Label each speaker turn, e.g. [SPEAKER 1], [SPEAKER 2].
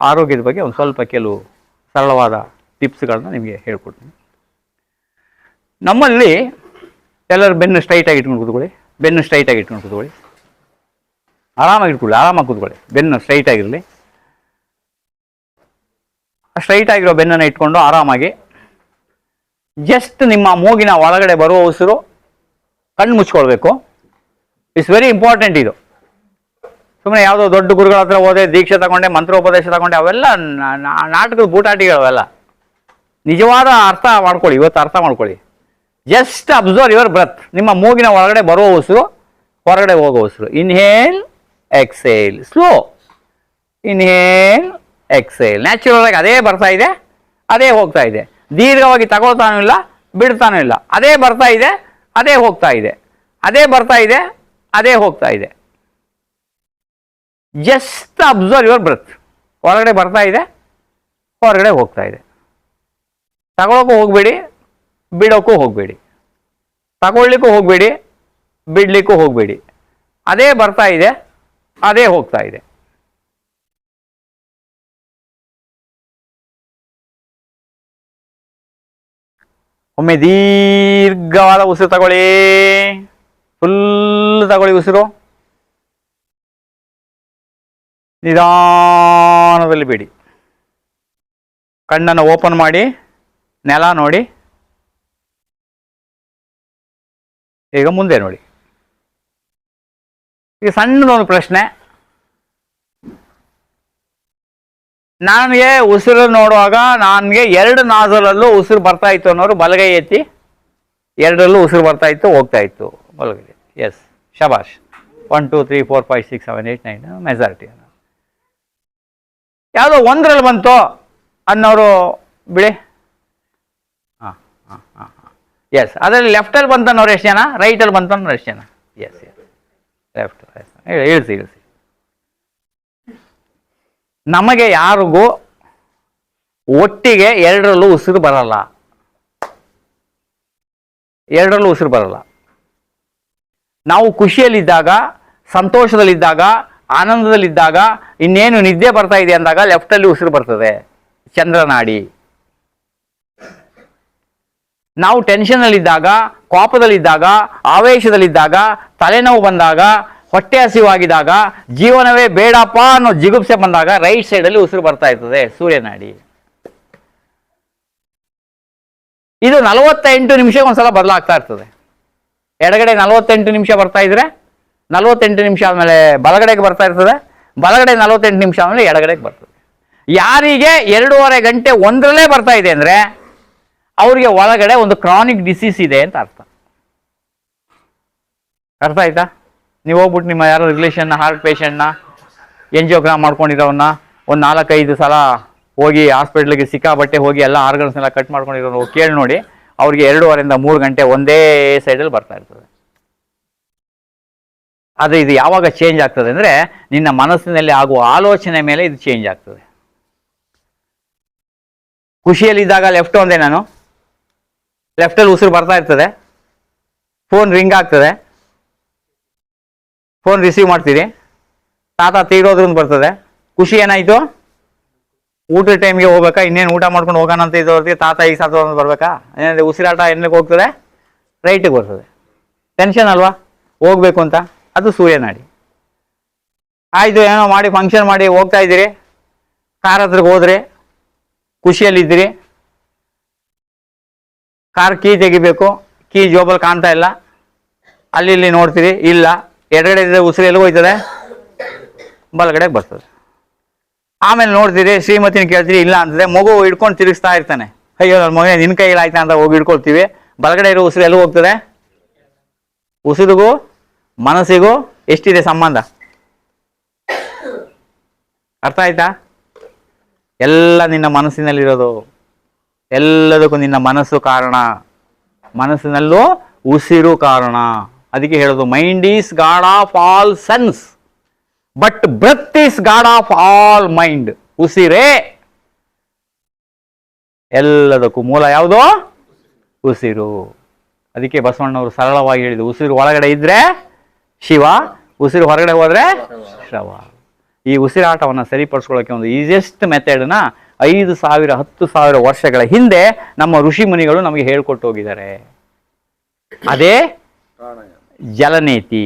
[SPEAKER 1] ಆರೋಗ್ಯದ ಬಗ್ಗೆ ಒಂದು ಸ್ವಲ್ಪ ಕೆಲವು ಸರಳವಾದ ಟಿಪ್ಸ್ಗಳನ್ನ ನಿಮಗೆ ಹೇಳ್ಕೊಡ್ತೀನಿ. ನಮ್ಮಲ್ಲಿ ಎಲ್ಲರೂ ಬೆನ್ನು ಸ್ಟ್ರೈಟಾಗಿ ಇಟ್ಕೊಂಡು ಕೂತ್ಕೊಳ್ಳಿ. ಬೆನ್ನು ಸ್ಟ್ರೈಟಾಗಿ ಇಟ್ಕೊಂಡು ಕೂತ್ಕೊಳ್ಳಿ. ಆರಾಮಾಗಿ ಇಟ್ಕೊಳ್ಳಿ, ಆರಾಮಾಗಿ ಕೂತ್ಕೊಳ್ಳಿ. ಬೆನ್ನು ಸ್ಟ್ರೈಟ್ ಆಗಿರಲಿ. ಸ್ಟ್ರೈಟ್ ಆಗಿರೋ ಬೆನ್ನನ್ನು ಇಟ್ಕೊಂಡು ಆರಾಮಾಗಿ. ಜಸ್ಟ್ ನಿಮ್ಮ ಮೂಗಿನ ಒಳಗಡೆ ಬರುವ ಉಸಿರು ಕಣ್ಣು ಮುಚ್ಕೊಳ್ಬೇಕು. ಇಟ್ಸ್ ವೆರಿ ಇಂಪಾರ್ಟೆಂಟ್ ಇದು. ಸುಮ್ಮನೆ ಯಾವುದೋ ದೊಡ್ಡ ಗುರುಗಳ ಹತ್ರ ಹೋದೆ, ದೀಕ್ಷೆ ತಗೊಂಡೆ, ಮಂತ್ರೋಪದೇಶ ತಗೊಂಡೆ, ಅವೆಲ್ಲ ನಾಟಕದ ಬೂಟಾಟಿಗಳು ಅವೆಲ್ಲ ನಿಜವಾದ ಅರ್ಥ ಮಾಡ್ಕೊಳ್ಳಿ, ಇವತ್ತು ಅರ್ಥ ಮಾಡ್ಕೊಳ್ಳಿ. ಜಸ್ಟ್ ಅಬ್ಸರ್ವ್ ಯುವರ್ ಬ್ರತ್ ನಿಮ್ಮ ಮೂಗಿನ ಒಳಗಡೆ ಬರುವ ಉಸಿರು, ಹೊರಗಡೆ ಹೋಗೋ ಉಸಿರು. Inhale exhale slow inhale exhale natural ಆಗಿ ಅದೇ ಬರ್ತಾ ಇದೆ, ಅದೇ ಹೋಗ್ತಾ ಇದೆ. ದೀರ್ಘವಾಗಿ ತಗೊಳ್ತಾನೂ ಇಲ್ಲ ಬಿಡ್ತಾನೂ ಇಲ್ಲ. ಅದೇ ಬರ್ತಾ ಇದೆ, ಅದೇ ಹೋಗ್ತಾ ಇದೆ. ಅದೇ ಬರ್ತಾ ಇದೆ, ಅದೇ ಹೋಗ್ತಾ ಇದೆ. ಜಸ್ಟ್ ಅಬ್ಸರ್ವ್ ಯುವರ್ ಬ್ರೆತ್ ಹೊರಗಡೆ ಬರ್ತಾ ಇದೆ, ಹೊರಗಡೆ ಹೋಗ್ತಾ ಇದೆ. ತಗೊಳಕ್ಕೂ ಹೋಗಬೇಡಿ, ಬಿಡೋಕ್ಕೂ ಹೋಗಬೇಡಿ. ತಗೊಳ್ಲಿಕ್ಕೂ ಹೋಗಬೇಡಿ, ಬಿಡ್ಲಿಕ್ಕೂ ಹೋಗಬೇಡಿ. ಅದೇ ಬರ್ತಾ ಇದೆ, ಅದೇ ಹೋಗ್ತಾ ಇದೆ. ಒಮ್ಮೆ ದೀರ್ಘವಾದ ಉಸಿರು ತಗೊಳ್ಳಿ. ಫುಲ್ ತಗೊಳ್ಳಿ ಉಸಿರು. ನಿಧಾನದಲ್ಲಿ ಬಿಡಿ. ಕಣ್ಣನ್ನು ಓಪನ್ ಮಾಡಿ, ನೆಲ ನೋಡಿ. ಈಗ ಮುಂದೆ ನೋಡಿ. ಈಗ ಸಣ್ಣದೊಂದು ಪ್ರಶ್ನೆ. ನನಗೆ ಉಸಿರು ನೋಡುವಾಗ ನನಗೆ ಎರಡು ನಾಜಲಲ್ಲೂ ಉಸಿರು ಬರ್ತಾ ಇತ್ತು ಅನ್ನೋರು ಬಲಗೈ ಎತ್ತಿ, ಎರಡರಲ್ಲೂ ಉಸಿರು ಬರ್ತಾ ಇತ್ತು, ಹೋಗ್ತಾ ಇತ್ತು. ಬಲಗೈ ಎಸ್ ಶಬಾಷ್. One two three four five six seven eight nine majority ಯಾವುದೋ ಒಂದರಲ್ಲಿ ಬಂತು ಅನ್ನೋರು ಹಾಂ ಹಾಂ ಹಾಂ ಹಾಂ. ಎಸ್ ಅದರಲ್ಲಿ ಲೆಫ್ಟಲ್ಲಿ ಬಂತನ್ನೋರು ಎಷ್ಟು ಜನ? ರೈಟಲ್ಲಿ ಬಂತನ್ನೋರು ಎಷ್ಟು ಜನ? ಎಸ್ ಎಸ್ ಲೆಫ್ಟ್ ಇಳಿಸಿ ಇಳಿಸಿ. ನಮಗೆ ಯಾರಿಗೂ ಒಟ್ಟಿಗೆ ಎರಡರಲ್ಲೂ ಉಸಿರು ಬರಲ್ಲ. ಎರಡರಲ್ಲೂ ಉಸಿರು ಬರಲ್ಲ. ನಾವು ಖುಷಿಯಲ್ಲಿದ್ದಾಗ, ಸಂತೋಷದಲ್ಲಿದ್ದಾಗ ಆನಂದದಲ್ಲಿದ್ದಾಗ ಇನ್ನೇನು ನಿದ್ದೆ ಬರ್ತಾ ಇದೆ ಅಂದಾಗ ಲೆಫ್ಟಲ್ಲಿ ಉಸಿರು ಬರ್ತದೆ, ಚಂದ್ರನಾಡಿ. ನಾವು ಟೆನ್ಷನ್ನಲ್ಲಿದ್ದಾಗ ಕೋಪದಲ್ಲಿದ್ದಾಗ, ಆವೇಶದಲ್ಲಿದ್ದಾಗ, ತಲೆನೋವು ಬಂದಾಗ, ಹೊಟ್ಟೆ ಹಸಿವಾಗಿದ್ದಾಗ, ಜೀವನವೇ ಬೇಡಪ್ಪ ಅನ್ನೋ ಜಿಗುಪ್ಸೆ ಬಂದಾಗ ರೈಟ್ ಸೈಡಲ್ಲಿ ಉಸಿರು ಬರ್ತಾ ಇರ್ತದೆ ಸೂರ್ಯನಾಡಿ. ಇದು ನಲವತ್ತೆಂಟು ನಿಮಿಷಕ್ಕೆ ಒಂದ್ಸಲ ಬದಲಾಗ್ತಾ ಇರ್ತದೆ. ಎಡಗಡೆ ನಲವತ್ತೆಂಟು ನಿಮಿಷ ಬರ್ತಾ ಇದ್ರೆ ನಲವತ್ತೆಂಟು ನಿಮಿಷ ಆದಮೇಲೆ ಬಲಗಡೆಗೆ ಬರ್ತಾ ಇರ್ತದೆ. ಬಲಗಡೆ ನಲವತ್ತೆಂಟು ನಿಮಿಷ ಆದಮೇಲೆ ಎಡಗಡೆಗೆ ಬರ್ತದೆ. ಯಾರಿಗೆ ಎರಡೂವರೆ ಗಂಟೆ ಒಂದರಲ್ಲೇ ಬರ್ತಾ ಇದೆ ಅಂದರೆ ಅವರಿಗೆ ಒಳಗಡೆ ಒಂದು ಕ್ರಾನಿಕ್ ಡಿಸೀಸ್ ಇದೆ ಅಂತ ಅರ್ಥ. ಅರ್ಥ ಆಯ್ತಾ? ನೀವು ಹೋಗ್ಬಿಟ್ಟು ನಿಮ್ಮ ಯಾರೋ ರಿಲೇಷನ್ನ ಹಾರ್ಟ್ ಪೇಷಂಟ್ನ ಎಂಜಿಯೋಗ್ರಾಮ್ ಮಾಡ್ಕೊಂಡಿರೋನ್ನ ಒಂದು ನಾಲ್ಕೈದು ಸಲ ಹೋಗಿ ಹಾಸ್ಪಿಟ್ಲಿಗೆ ಸಿಕ್ಕಾಬಟ್ಟೆ ಹೋಗಿ ಎಲ್ಲ ಆರ್ಗನ್ಸ್ನೆಲ್ಲ ಕಟ್ ಮಾಡ್ಕೊಂಡಿರೋ ಕೇಳಿ ನೋಡಿ, ಅವ್ರಿಗೆ ಎರಡೂವರೆಯಿಂದ ಮೂರು ಗಂಟೆ ಒಂದೇ ಸೈಡಲ್ಲಿ ಬರ್ತಾ ಇರ್ತದೆ. ಆದರೆ ಇದು ಯಾವಾಗ ಚೇಂಜ್ ಆಗ್ತದೆ ಅಂದರೆ ನಿನ್ನ ಮನಸ್ಸಿನಲ್ಲಿ ಆಗುವ ಆಲೋಚನೆ ಮೇಲೆ ಇದು ಚೇಂಜ್ ಆಗ್ತದೆ. ಖುಷಿಯಲ್ಲಿದ್ದಾಗ ಲೆಫ್ಟ್ ಒಂದೆ ನಾನು. ಲೆಫ್ಟಲ್ಲಿ ಉಸಿರು ಬರ್ತಾ ಇರ್ತದೆ. ಫೋನ್ ರಿಂಗ್ ಆಗ್ತದೆ. ಫೋನ್ ರಿಸೀವ್ ಮಾಡ್ತೀರಿ. ತಾತ ತೀರೋದ್ರಿಂದ ಬರ್ತದೆ. ಖುಷಿ ಏನಾಯಿತು? ಊಟದ ಟೈಮ್ಗೆ ಹೋಗ್ಬೇಕಾ? ಇನ್ನೇನು ಊಟ ಮಾಡ್ಕೊಂಡು ಹೋಗೋಣ ಅಂತ ಇದ್ದವ್ರಿಗೆ ತಾತ ಈಗ ಸಾತ ಬರ್ಬೇಕಾ? ಏನಂದ್ರೆ ಉಸಿರಾಟ ಎಲ್ಲಿಗೆ ಹೋಗ್ತದೆ? ರೈಟಿಗೆ ಬರ್ತದೆ. ಟೆನ್ಷನ್ ಅಲ್ವಾ? ಹೋಗ್ಬೇಕು ಅಂತ. ಅದು ಸೂರ್ಯನಾಡಿ ಆಯಿತು, ಏನೋ ಮಾಡಿ ಫಂಕ್ಷನ್ ಮಾಡಿ ಹೋಗ್ತಾ ಇದ್ದೀರಿ. ಕಾರ್ ಹತ್ರಕ್ಕೆ ಹೋದ್ರೆ ಖುಷಿಯಲ್ಲಿದ್ದೀರಿ. ಕಾರ್ ಕೀ ತೆಗಿಬೇಕು. ಕೀ ಜೋಬಲ್ಲಿ ಕಾಣ್ತಾ ಇಲ್ಲ. ಅಲ್ಲಿ ಇಲ್ಲಿ ನೋಡ್ತೀರಿ, ಇಲ್ಲ. ಎಡಗಡೆ ಇದ್ದರೆ ಉಸಿರು ಎಲ್ಲಿ ಹೋಯ್ತದೆ? ಬಲಗಡೆ ಬರ್ತದೆ. ಆಮೇಲೆ ನೋಡ್ತೀರಿ, ಶ್ರೀಮತಿನ ಕೇಳ್ತೀರಿ, ಇಲ್ಲ ಅಂತದೆ. ಮಗು ಹಿಡ್ಕೊಂಡು ತಿರುಗಿಸ್ತಾ ಇರ್ತಾನೆ. ಅಯ್ಯೋ, ನನ್ನ ಮಗನೇ ನಿನ್ನ ಕೈಯಲ್ಲಿ ಅಂತ ಹೋಗಿ ಹಿಡ್ಕೊಳ್ತೀವಿ. ಬಲಗಡೆ ಇರೋ ಉಸಿರು ಎಲ್ಲಿ ಹೋಗ್ತದೆ? ಉಸಿರಿಗೂ ಮನಸ್ಸಿಗೂ ಎಷ್ಟಿದೆ ಸಂಬಂಧ? ಅರ್ಥ ಆಯ್ತಾ? ಎಲ್ಲ ನಿನ್ನ ಮನಸ್ಸಿನಲ್ಲಿರೋದು, ಎಲ್ಲದಕ್ಕೂ ನಿನ್ನ ಮನಸ್ಸು ಕಾರಣ. ಮನಸ್ಸಿನಲ್ಲೂ ಉಸಿರು ಕಾರಣ. ಅದಕ್ಕೆ ಹೇಳೋದು mind is god of all sense but breath is god of all mind ಉಸಿರೇ. ಎಲ್ಲದಕ್ಕೂ ಮೂಲ ಯಾವುದು? ಉಸಿರು. ಅದಕ್ಕೆ ಬಸವಣ್ಣವರು ಸರಳವಾಗಿ ಹೇಳಿದ್ರು, ಉಸಿರು ಒಳಗಡೆ ಇದ್ರೆ ಶಿವ ಉಸಿರು ಹೊರಗಡೆ ಹೋದ್ರೆ ಶವ ಈ ಉಸಿರಾಟವನ್ನು ಸರಿಪಡಿಸ್ಕೊಳ್ಳೋಕೆ ಒಂದು ಈಸಿಯೆಸ್ಟ್ ಮೆಥಡ್ನ ಐದು ಸಾವಿರ ಹತ್ತು ಸಾವಿರ ವರ್ಷಗಳ ಹಿಂದೆ ನಮ್ಮ ಋಷಿ ಮುನಿಗಳು ನಮಗೆ ಹೇಳ್ಕೊಟ್ಟು ಹೋಗಿದ್ದಾರೆ. ಅದೇ
[SPEAKER 2] ಜಲನೀತಿ
[SPEAKER 1] ಜಲನೇತಿ.